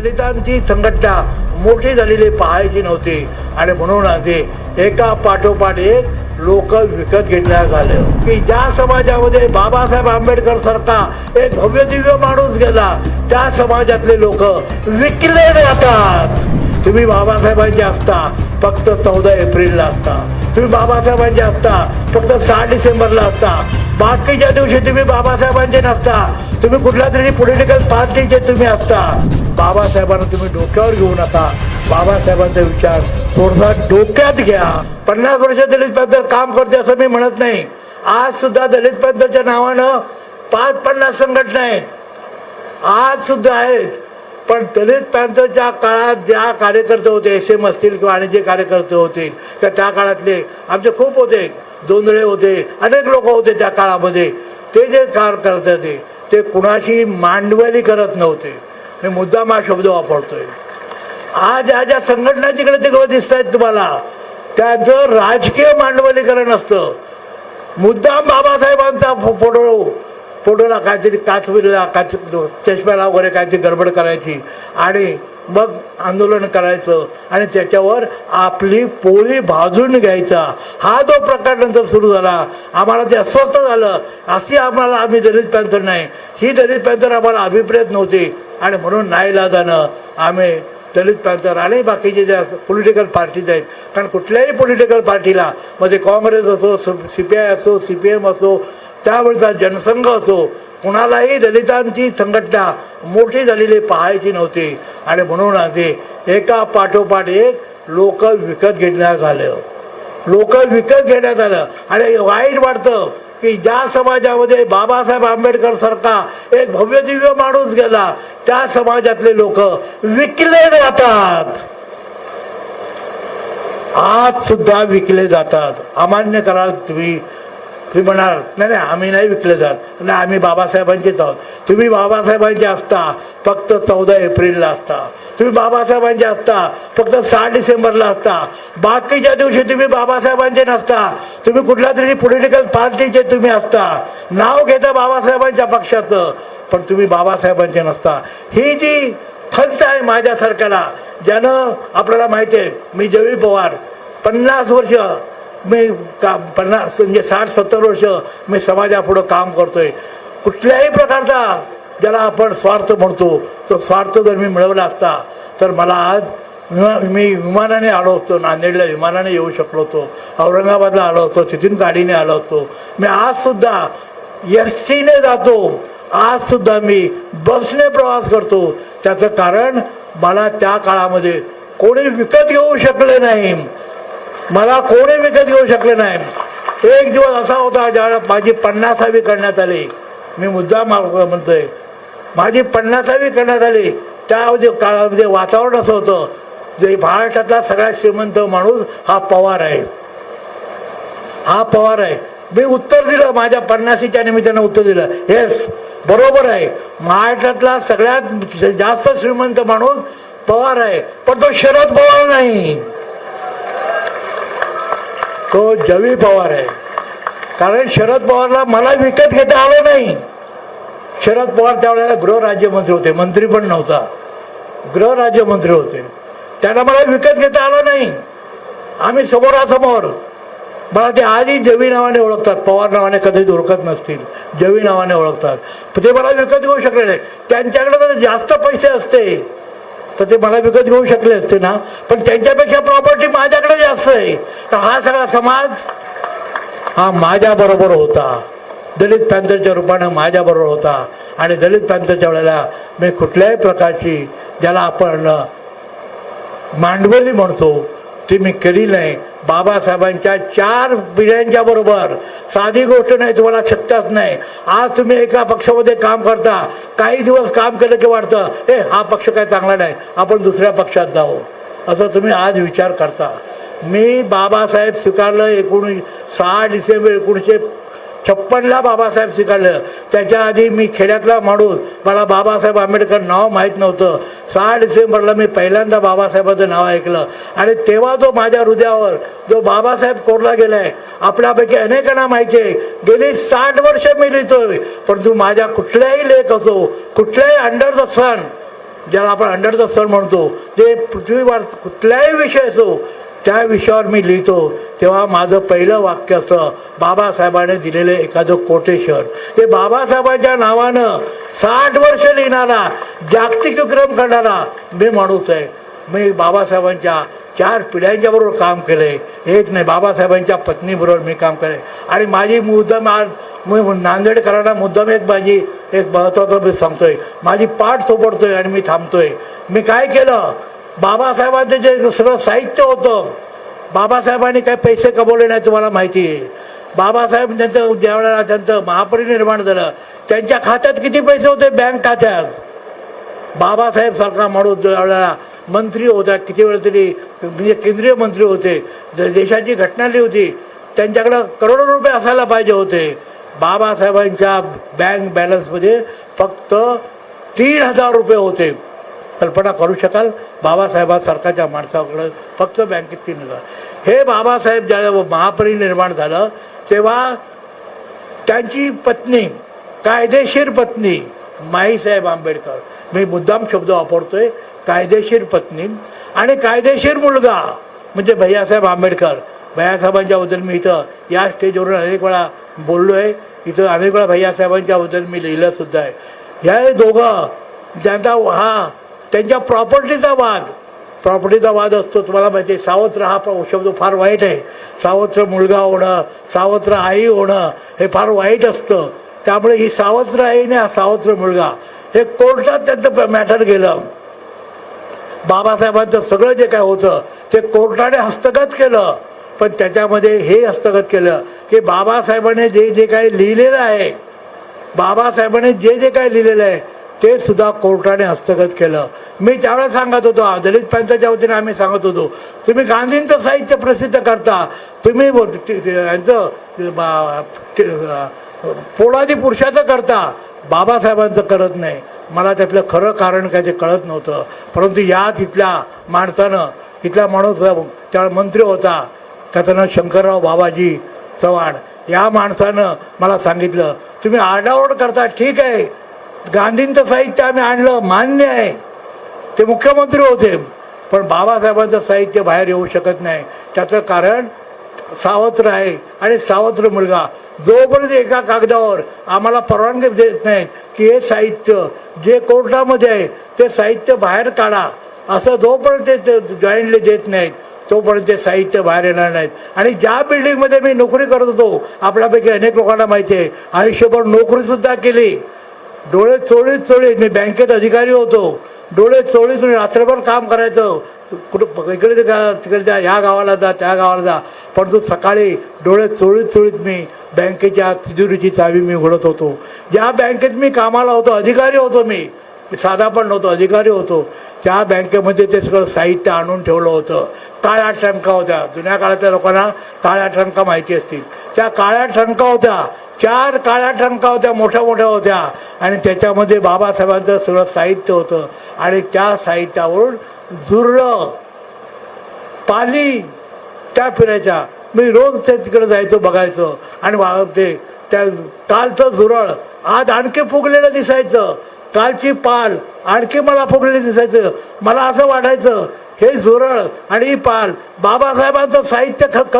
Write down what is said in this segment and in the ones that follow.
दलितांची संघटना मोठी झालेली पाहायची नव्हती. आणि म्हणून आधी एका पाठोपाठ एक लोक विकत घेण्यात आले की ज्या समाजामध्ये बाबासाहेब आंबेडकर सारखा एक भव्य दिव्य माणूस गेला त्या समाजातले लोक विकले जातात. तुम्ही बाबासाहेबांचे असता फक्त चौदा एप्रिलला असता. तुम्ही बाबासाहेबांचे असता फक्त सहा डिसेंबरला असता. बाकीच्या दिवशी तुम्ही बाबासाहेबांचे नसता. तुम्ही कुठल्या तरी पॉलिटिकल पार्टीचे तुम्ही असता. बाबासाहेबांना तुम्ही डोक्यावर घेऊ नका. बाबासाहेबांचा विचार थोडासा डोक्यात घ्या. पन्नास वर्ष दलित पॅंथर काम करते असं मी म्हणत नाही. आज सुद्धा दलित पॅंथरच्या नावानं पाच पन्नास संघटना आहेत. आज सुद्धा आहेत. पण दलित पॅन्थरच्या काळात ज्या कार्यकर्ते होते एस एम असतील किंवा आणि जे कार्यकर्ते होतील तर त्या काळातले आमचे खूप होते. दोंदळे होते अनेक लोक होते त्या काळामध्ये. ते जे कार्यकर्ते होते ते कुणाशी मांडवली करत नव्हते. मी मुद्दाम हा शब्द वापरतोय. आज ज्या ज्या संघटना जिकडे तिकडे दिसत आहेत तुम्हाला त्यांचं राजकीय मांडवलीकरण असतं. मुद्दाम बाबासाहेबांचा फो- फोटो फोटोला काहीतरी काचविला काच चष्म्याला वगैरे काहीतरी गडबड करायची आणि मग आंदोलन करायचं आणि त्याच्यावर आपली पोळी भाजून घ्यायचा. हा जो प्रकार नंतर सुरू झाला आम्हाला ते अस्वस्थ झालं. अशी आम्हाला आम्ही दलित पॅंथर नाही. ही दलित पॅन्थर आम्हाला अभिप्रेत नव्हती. आणि म्हणून नाईलाजानं आम्ही दलित पॅंथर आणि बाकीचे ज्या पॉलिटिकल पार्टीज आहेत कारण कुठल्याही पॉलिटिकल पार्टीला मध्ये काँग्रेस असो सी पी आय असो सी पी एम असो त्यावेळचा जनसंघ असो कुणालाही दलितांची संघटना मोठी झालेली पाहायची नव्हती. आणि म्हणून आधी एका पाठोपाठ एक लोक विकत घेण्यात आलं. लोक विकत घेण्यात आलं. आणि वाईट वाटतं. की ज्या समाजामध्ये बाबासाहेब आंबेडकर सारखा एक भव्य दिव्य माणूस गेला त्या समाजातले लोक विकले जातात. आज सुद्धा विकले जातात. अमान्य कराल तुम्ही. तुम्ही म्हणाल नाही नाही आम्ही नाही विकले जात. नाही आम्ही बाबासाहेबांचेच आहोत. तुम्ही बाबासाहेबांचे असता फक्त चौदा एप्रिलला असता. तुम्ही बाबासाहेबांचे असता फक्त सहा डिसेंबरला असता. बाकीच्या दिवशी तुम्ही बाबासाहेबांचे नसता. तुम्ही कुठल्या तरी पॉलिटिकल पार्टीचे तुम्ही असता. नाव घेता बाबासाहेबांच्या पक्षाचं पण तुम्ही बाबासाहेबांचे नसता. ही जी खंत आहे माझ्यासारख्याला ज्यानं आपल्याला माहिती आहे मी जवी पवार पन्नास वर्ष मी का पन्नास म्हणजे साठ सत्तर वर्ष मी समाजापुढं काम करतोय. कुठल्याही प्रकारचा ज्याला आपण स्वार्थ म्हणतो तो स्वार्थ जर मी मिळवला असता तर मला आज विमा- मी विमानाने आलो होतो नांदेडला विमानाने येऊ शकलो होतो औरंगाबादला आलो होतो तिथून गाडीने आलो होतो मी आजसुद्धा एस टीने जातो. आजसुद्धा मी बसने प्रवास करतो. त्याचं कारण मला त्या काळामध्ये कोणी विकत घेऊ शकले नाही. मला कोणी विकत घेऊ शकले नाही. एक दिवस असा होता ज्यावेळेला माझी पन्नासावी करण्यात आली. मी मुद्दा म्हणतोय माझी पन्नासावी करण्यात आली त्या काळामध्ये वातावरण असं होतं. जे महाराष्ट्रातला सगळ्यात श्रीमंत माणूस हा पवार आहे. हा पवार आहे. मी उत्तर दिलं माझ्या पन्नासीच्या निमित्तानं उत्तर दिलं. येस बरोबर आहे. महाराष्ट्रातला सगळ्यात जास्त श्रीमंत माणूस पवार आहे. पण तो शरद पवार नाही. तो जवी पवार आहे. कारण शरद पवारला मला विकत घेता आलं नाही. शरद पवार त्यावेळेला गृहराज्यमंत्री होते मंत्री पण नव्हता. गृहराज्यमंत्री होते. त्यांना मला विकत घेता आलं नाही. आम्ही समोरासमोर. मला ते आधी जवी नावाने ओळखतात पवार नावाने कधीच ओळखत नसतील जवी नावाने ओळखतात. पण ते मला विकत घेऊ शकले नाही. त्यांच्याकडे जर जास्त पैसे असते. तर ते मला विकत घेऊ शकले असते ना. पण त्यांच्यापेक्षा प्रॉपर्टी माझ्याकडे जास्त आहे. तर हा सगळा समाज हा माझ्याबरोबर होता. दलित पॅंथरच्या रूपानं माझ्याबरोबर होता. आणि दलित पॅंथरच्या वेळेला मी कुठल्याही प्रकारची ज्याला आपण मांडवली म्हणतो ती मी केली नाही. बाबासाहेबांच्या चार पिढ्यांच्या बरोबर साधी गोष्ट नाही तुम्हाला शक्यच नाही. आज तुम्ही एका पक्षामध्ये काम करता काही दिवस काम केलं की वाटतं हे हा पक्ष काय चांगला नाही आपण दुसऱ्या पक्षात जाऊ. असं तुम्ही आज विचार करता. मी बाबासाहेब स्वीकारलं एकोणीस सहा डिसेंबर एकोणीसशे छप्पनला बाबासाहेब स्वीकारलं त्याच्या आधी मी खेड्यातला माणूस. मला बाबासाहेब आंबेडकर नाव माहीत नव्हतं. सहा डिसेंबरला मी पहिल्यांदा बाबासाहेबाचं नाव ऐकलं. आणि तेव्हा जो माझ्या हृदयावर जो बाबासाहेब कोरला गेलाय आपल्यापैकी अनेकांना माहिती आहे. गेली साठ वर्ष मी लिहितोय. परंतु माझ्या कुठल्याही लेख असो कुठल्याही अंडर द सन ज्याला आपण अंडर द सन म्हणतो जे पृथ्वीवर कुठल्याही विषय असो त्या विषयावर मी लिहितो. तेव्हा माझं पहिलं वाक्य असतं बाबासाहेबाने दिलेलं एखादं कोटेशन हे बाबासाहेबांच्या नावानं साठ वर्ष लिहिणारा जागतिक विक्रम करणारा मी माणूस आहे. मी बाबासाहेबांच्या चार पिढ्यांच्या बरोबर काम आहे एक नाही बाबासाहेबांच्या पत्नीबरोबर मी काम केले आणि माझी मुद्दाम आज मी नांदेडकरांना मुद्दाम एक माझी एक महत्त्वाचं मी सांगतोय. माझी पाठ सोपडतोय आणि मी थांबतोय. मी काय केलं? बाबासाहेबांचं जे सगळं साहित्य होतं बाबासाहेबांनी काय पैसे कमवले नाही तुम्हाला माहिती आहे. बाबासाहेब त्यांचं ज्यावेळेला त्यांचं महापरिनिर्माण झालं. त्यांच्या खात्यात किती पैसे होते? बँक खात्यात. बाबासाहेब सारखा माणूस ज्यावेळेला मंत्री होता. किती वेळ तरी म्हणजे केंद्रीय मंत्री होते. देशाची घटना लिही होती. त्यांच्याकडं करोडो रुपये असायला पाहिजे होते. बाबासाहेबांच्या बँक बॅलन्समध्ये फक्त तीन हजार रुपये होते. कल्पना करू शकाल. बाबासाहेबासारखाच्या माणसाकडं फक्त बँकेत तीन हजार. हे बाबासाहेब ज्यावेळेला महापरिनिर्माण झालं तेव्हा त्यांची पत्नी कायदेशीर पत्नी माईसाहेब आंबेडकर. मी मुद्दाम शब्द वापरतोय कायदेशीर पत्नी आणि कायदेशीर मुलगा म्हणजे भैयासाहेब आंबेडकर. भैयासाहेबांच्याबद्दल मी इथं या स्टेजवरून अनेक वेळा बोललो आहे इथं अनेक वेळा भैयासाहेबांच्याबद्दल मी लिहिलं सुद्धा आहे. ह्या दोघं ज्यांचा हा त्यांच्या प्रॉपर्टीचा वाद. प्रॉपर्टीचा वाद असतो तुम्हाला माहिती आहे सावत्र हा शब्द फार वाईट आहे. सावत्र मुलगा होणं सावत्र आई होणं हे फार वाईट असतं. त्यामुळे ही सावत्र आई आणि हा सावत्र मुलगा हे कोर्टात त्यांचं मॅटर गेलं. बाबासाहेबांचं सगळं जे काय होतं ते कोर्टाने हस्तगत केलं. पण त्याच्यामध्ये हे हस्तगत केलं की बाबासाहेबांनी जे जे काही लिहिलेलं आहे बाबासाहेबांनी जे जे काही लिहिलेलं आहे ते सुद्धा कोर्टाने हस्तगत केलं. मी त्यावेळेस सांगत होतो दलित पंथाच्या वतीने आम्ही सांगत होतो तुम्ही गांधींचं साहित्य प्रसिद्ध करता तुम्ही यांचं बा- पोलादी पुरुषाचं करता. बाबासाहेबांचं करत नाही. मला त्यातलं खरं कारण काय ते कळत नव्हतं. परंतु या तिथल्या माणसानं इथला माणूस त्यावेळेला मंत्री होता त्याचं नाव शंकरराव बाबाजी चव्हाण या माणसानं मला सांगितलं तुम्ही आरडाओरड करता ठीक आहे गांधींचं साहित्य आम्ही आणलं मान्य आहे ते मुख्यमंत्री होते पण बाबासाहेबांचं साहित्य बाहेर येऊ शकत नाही त्याचं कारण सावत्र आहे आणि सावत्र मुलगा जोपर्यंत एका कागदावर आम्हाला परवानगी देत नाहीत की हे साहित्य जे कोर्टामध्ये आहे ते साहित्य बाहेर काढा असं जोपर्यंत ते जॉईंटली देत नाहीत तोपर्यंत ते साहित्य बाहेर येणार नाहीत आणि ज्या बिल्डिंगमध्ये मी नोकरी करत होतो आपल्यापैकी अनेक लोकांना माहिती आहे आयुष्यभर नोकरीसुद्धा केली डोळे चोळीत चोळीत मी बँकेत अधिकारी होतो. डोळे चोळीत चोळीत रात्रभर काम करायचं. कुठं इकडे ते तिकडे जा ह्या गावाला जा त्या गावाला जा. परंतु सकाळी डोळे चोळीत चोळीत मी बँकेच्या तिजोरीची चावी मी उघडत होतो. ज्या बँकेत मी कामाला होतो अधिकारी होतो मी. साधा पण नव्हतो अधिकारी होतो. त्या बँकेमध्ये ते सगळं साहित्य आणून ठेवलं होतं. काळ्या शंका होत्या. जुन्या काळातल्या लोकांना काळ्या शंका माहिती असतील. त्या काळ्या शंका होत्या. चार काळ्या टंका होत्या मोठ्या मोठ्या होत्या. आणि त्याच्यामध्ये बाबासाहेबांचं सगळं साहित्य होतं. आणि त्या साहित्यावरून झुरळं पाली त्या फिरायच्या. मी रोज ते तिकडे जायचो बघायचं. आणि ते त्या कालचं झुरळ. आज आणखी फुगलेलं दिसायचं. कालची पाल आणखी मला फुगलेलं दिसायचं. मला असं वाटायचं हे झुरळ आणि पाल. बाबासाहेबांचं साहित्य ख ख-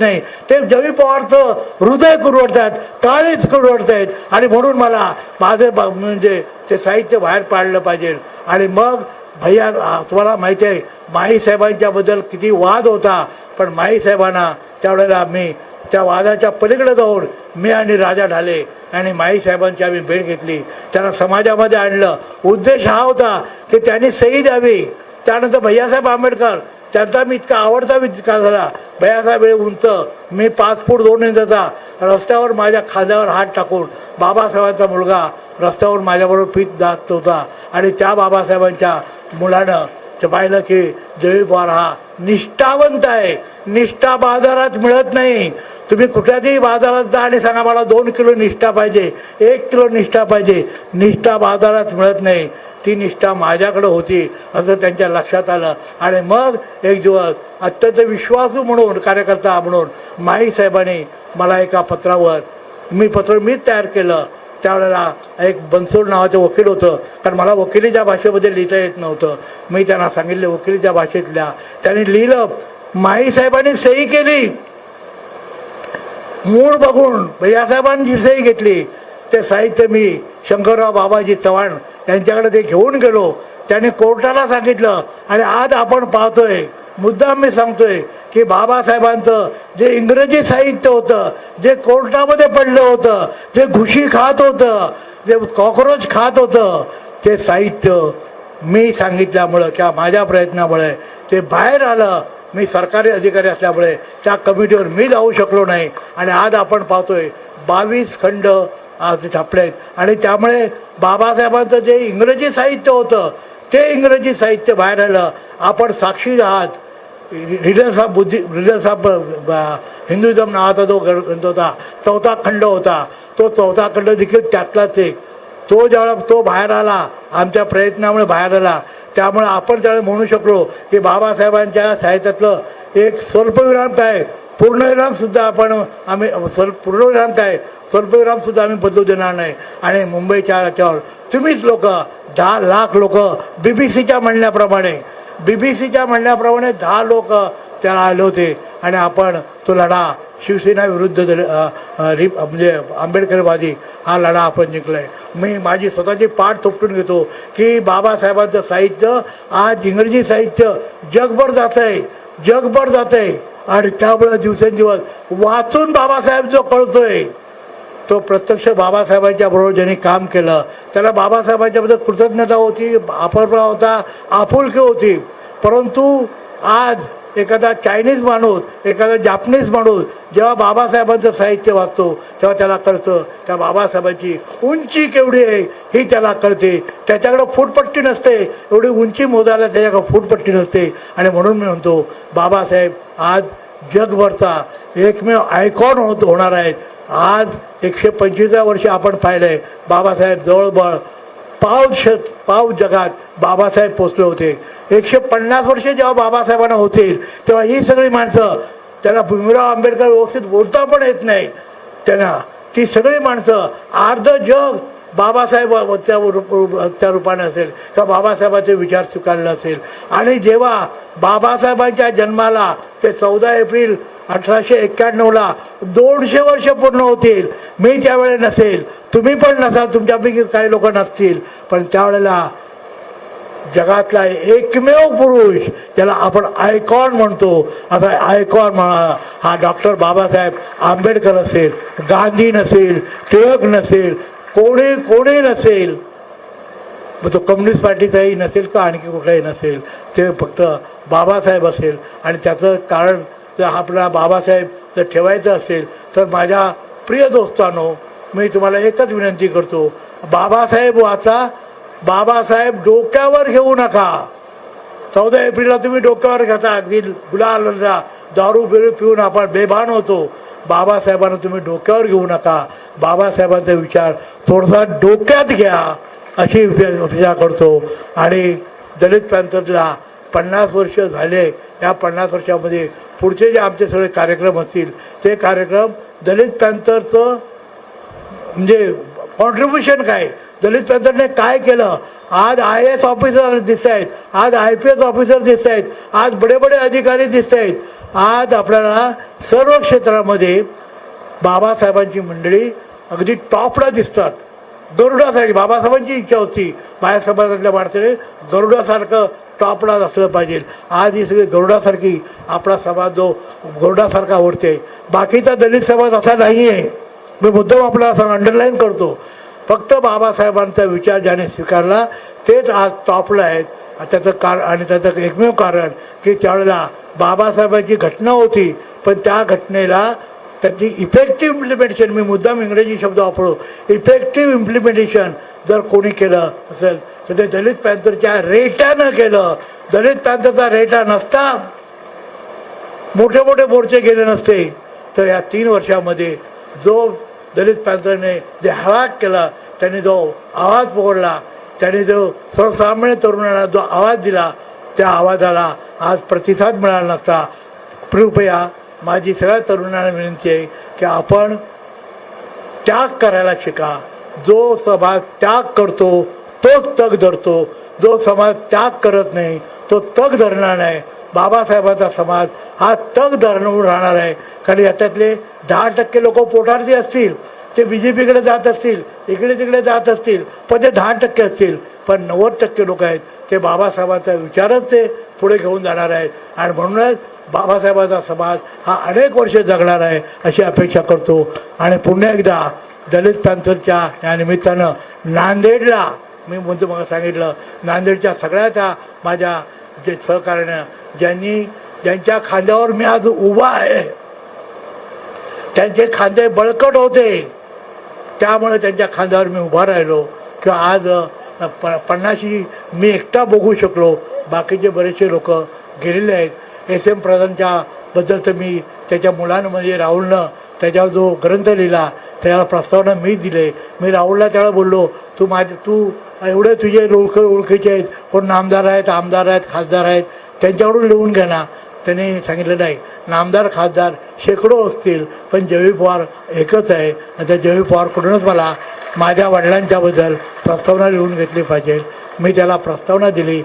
नाही. ते जवी पवारचं हृदय कुरवडतात काळीच कुरवडत आहेत. आणि म्हणून मला माझे बा- म्हणजे ते साहित्य बाहेर पाडलं पाहिजे. आणि मग भैया तुम्हाला माहिती आहे माईसाहेबांच्याबद्दल किती वाद होता. पण माईसाहेबांना त्यावेळेला मी त्या वादाच्या पलीकडे जाऊन मी आणि राजा ढाले आणि माईसाहेबांची आम्ही भेट घेतली. त्यांना समाजामध्ये आणलं. उद्देश हा होता की त्यांनी सही द्यावी. त्यानंतर भैयासाहेब आंबेडकर त्यांचा मी इतका आवडता विचार झाला. भैयासाहेब हे उंच मी पाच फूट दोन इंचाचा रस्त्यावर माझ्या खांद्यावर हात टाकून बाबासाहेबांचा मुलगा रस्त्यावर माझ्याबरोबर पीत जात होता. आणि त्या बाबासाहेबांच्या मुलानं पाहिलं की जयी पवार हा निष्ठावंत आहे. निष्ठा बाजारात मिळत नाही. तुम्ही कुठल्याही बाजारात जा आणि सांगा मला दोन किलो निष्ठा पाहिजे एक किलो निष्ठा पाहिजे. निष्ठा बाजारात मिळत नाही. ती निष्ठा माझ्याकडं होती असं त्यांच्या लक्षात आलं. आणि मग एक दिवस अत्यंत विश्वासू म्हणून कार्यकर्ता म्हणून माई साहेबांनी मला एका पत्रावर मी पत्र मीच तयार केलं. त्यावेळेला एक बनसोड नावाचं वकील होतं कारण मला वकिलीच्या भाषेमध्ये लिहिता येत नव्हतं. मी त्यांना सांगितले वकिलीच्या भाषेतल्या. त्यांनी लिहिलं माई साहेबांनी सही केली. मूळ बघून भैयासाहेबांची जी सही घेतली ते साहित्य मी शंकरराव बाबाजी चव्हाण यांच्याकडे ते घेऊन गेलो. त्यांनी कोर्टाला सांगितलं आणि आज आपण पाहतोय मुद्दाम मी सांगतोय की बाबासाहेबांचं जे इंग्रजी साहित्य होतं जे कोर्टामध्ये पडलं होतं जे घुशी खात होतं जे कॉक्रोच खात होतं ते साहित्य मी सांगितल्यामुळं किंवा माझ्या प्रयत्नामुळे ते बाहेर आलं. मी सरकारी अधिकारी असल्यामुळे त्या कमिटीवर मी जाऊ शकलो नाही. आणि आज आपण पाहतोय बावीस खंड छापले आहेत. आणि त्यामुळे बाबासाहेबांचं जे इंग्रजी साहित्य होतं ते इंग्रजी साहित्य बाहेर आलं. आपण साक्षी आहात. रिडर्स ऑफ बुद्धी रिडर्स ऑफ हिंदुझम नावाचा जो ग्रंथ होता चौथा खंड होता तो चौथा खंड देखील त्यातलाच एक. तो ज्यावेळेला तो बाहेर आला आमच्या प्रयत्नामुळे बाहेर आला त्यामुळे आपण त्यावेळेला म्हणू शकलो की बाबासाहेबांच्या साहित्यातलं एक स्वल्पविराम काय पूर्णविरामसुद्धा आपण आम्ही स्वल्प पूर्णविराम काय? स्वल्पविरामसुद्धा आम्ही बदलू देणार नाही. आणि मुंबईच्या याच्यावर तुम्हीच लोक दहा लाख लोक बी बी सीच्या म्हणण्याप्रमाणे बी बी सीच्या म्हणण्याप्रमाणे दहा लोक त्याला आले होते. आणि आपण तो लढा शिवसेना विरुद्ध रि म्हणजे आंबेडकरवादी हा लढा आपण जिंकलाय. मी माझी स्वतःची पाठ थोपटून घेतो की बाबासाहेबांचं साहित्य आज इंग्रजी साहित्य जगभर जात आहे जगभर जात आहे आणि त्यामुळे दिवसेंदिवस वाचून बाबासाहेब जो कळतोय तो प्रत्यक्ष बाबासाहेबांच्या बरोबर ज्यांनी काम केलं त्याला बाबासाहेबांच्याबद्दल कृतज्ञता होती अपरपा होता आपुलकी होती. परंतु आज एखादा चायनीज माणूस एखादा जापनीज माणूस जेव्हा बाबासाहेबांचं साहित्य वाचतो तेव्हा त्याला कळतं त्या बाबासाहेबांची उंची केवढी आहे ही त्याला कळते. त्याच्याकडं फूटपट्टी नसते एवढी उंची मोजायला त्याच्याकडं फूटपट्टी नसते. आणि म्हणून मी म्हणतो बाबासाहेब आज जगभरचा एकमेव आयकॉन होत होणार आहेत. आज एकशे पंचवीसा वर्ष आपण पाहिलंय बाबासाहेब जवळबळ पाव श पाव जगात बाबासाहेब पोचले होते. एकशे पन्नास वर्ष जेव्हा बाबासाहेबांना होतील तेव्हा ही सगळी माणसं त्यांना भीमराव आंबेडकर व्यवस्थित बोलता पण येत नाही. त्यांना ती सगळी माणसं अर्ध जग बाबासाहेब त्या रूप- त्या रूपाने असेल किंवा बाबासाहेबांचे विचार स्वीकारले असेल. आणि जेव्हा बाबासाहेबांच्या जन्माला ते चौदा एप्रिल अठराशे एक्क्याण्णवला दोनशे वर्ष पूर्ण होतील मी त्यावेळे नसेल. तुम्ही पण नसाल तुमच्यापैकी काही लोक नसतील. पण त्यावेळेला जगातला एकमेव पुरुष ज्याला आपण आयकॉन म्हणतो. आता आयकॉन म्हणा हा डॉक्टर बाबासाहेब आंबेडकर असेल गांधी नसेल टिळक नसेल कोणी कोणी नसेल? मग तो कम्युनिस्ट पार्टीचाही नसेल का? आणखी कुठलाही नसेल? ते फक्त बाबासाहेब असेल. आणि त्याचं कारण जर आपला बाबासाहेब जर ठेवायचं असेल तर माझ्या प्रिय दोस्तांनो मी तुम्हाला एकच विनंती करतो. बाबासाहेब वाचा. बाबासाहेब डोक्यावर घेऊ नका. चौदा एप्रिलला तुम्ही डोक्यावर घेता. अगदी गुलाल दारू बिरू पिऊन आपण बेभान होतो. बाबासाहेबांना तुम्ही डोक्यावर घेऊ नका. बाबासाहेबांचा विचार थोडासा डोक्यात घ्या अशी अपेक्षा करतो. आणि दलित पॅन्थरला पन्नास वर्ष झाले या पन्नास वर्षामध्ये पुढचे जे आमचे सगळे कार्यक्रम असतील ते कार्यक्रम दलित पॅन्थरचं म्हणजे कॉन्ट्रीब्युशन काय? दलित पॅन्थरने काय केलं? आज आय एस ऑफिसर दिसत आहेत आज आय पी एस ऑफिसर दिसत आहेत आज बडे बडे अधिकारी दिसत आहेत आज आपल्याला सर्व क्षेत्रामध्ये बाबासाहेबांची मंडळी अगदी टॉपला दिसतात. गरुडासाठी बाबासाहेबांची इच्छा होती. माझ्या समाजातल्या माणसाने गरुडासारखं टॉपला असलं पाहिजे. आज ही सगळी गरुडासारखी आपला समाज जो गरुडासारखा उरते बाकीचा दलित समाज असा नाही आहे मी मुद्दाम आपला असं अंडरलाईन करतो. फक्त बाबासाहेबांचा विचार ज्याने स्वीकारला तेच आज टॉपला आहेत. त्याचं कार आणि त्याचं एकमेव कारण की त्यावेळेला बाबासाहेबांची घटना होती पण त्या घटनेला त्याची इफेक्टिव्ह इम्प्लिमेंटेशन मी मुद्दाम इंग्रजी शब्द वापरू इफेक्टिव्ह इम्प्लिमेंटेशन जर कोणी केलं असेल तर ते दलित पॅन्थरच्या रेटानं केलं. दलित पॅन्थरचा रेटा नसता. मोठे मोठे मोर्चे गेले नसते. तर या तीन वर्षामध्ये जो दलित पॅन्थरने जे हवाक केला त्यांनी जो आवाज पकडला त्याने जो सर्वसामान्य तरुणांना जो आवाज दिला त्या आवाजाला आज प्रतिसाद मिळाला नसता. कृपया माझी सगळ्या तरुणांना विनंती आहे की आपण त्याग करायला शिका. जो समाज त्याग करतो तोच तग धरतो. जो समाज त्याग करत नाही तो तग धरणार नाही. बाबासाहेबांचा समाज हा तग धरून राहणार आहे. कारण याच्यातले दहा टक्के लोक पोटारचे असतील ते बी जे पीकडे जात असतील इकडे तिकडे जात असतील पण ते दहा टक्के असतील पण नव्वद टक्के लोक आहेत ते बाबासाहेबांचा विचारच ते पुढे घेऊन जाणार आहेत. आणि म्हणूनच बाबासाहेबांचा समाज हा अनेक वर्ष जगणार आहे अशी अपेक्षा करतो. आणि पुन्हा एकदा दलित पॅन्थरच्या या निमित्तानं नांदेडला मी म्हणतो मला सांगितलं नांदेडच्या सगळ्या त्या माझ्या जे सहकार्यानं ज्यांनी ज्यांच्या खांद्यावर मी आज उभा आहे त्यांचे खांदे बळकट होते. त्यामुळे त्यांच्या खांद्यावर मी उभा राहिलो. किंवा आज प पन्नाशी मी एकटा बघू शकलो. बाकीचे बरेचसे लोक गेलेले आहेत. एस एम प्रधानच्या बद्दल तर मी त्याच्या मुलांमध्ये राहुलनं त्याच्यावर जो ग्रंथ लिहिला त्याला प्रस्तावना मी दिले. मी राहुलला त्याला बोललो तू माझे तू एवढे तुझे ओळख ओळखीचे आहेत. कोण नामदार आहेत आमदार आहेत खासदार आहेत त्यांच्याकडून लिहून घ्या ना. त्यांनी सांगितलं नाही नामदार खासदार शेकडो असतील पण जयवी पवार एकच आहे. आणि त्या जयवी पवारकडूनच मला माझ्या वडिलांच्याबद्दल प्रस्तावना लिहून घेतली पाहिजे. मी त्याला प्रस्तावना दिली.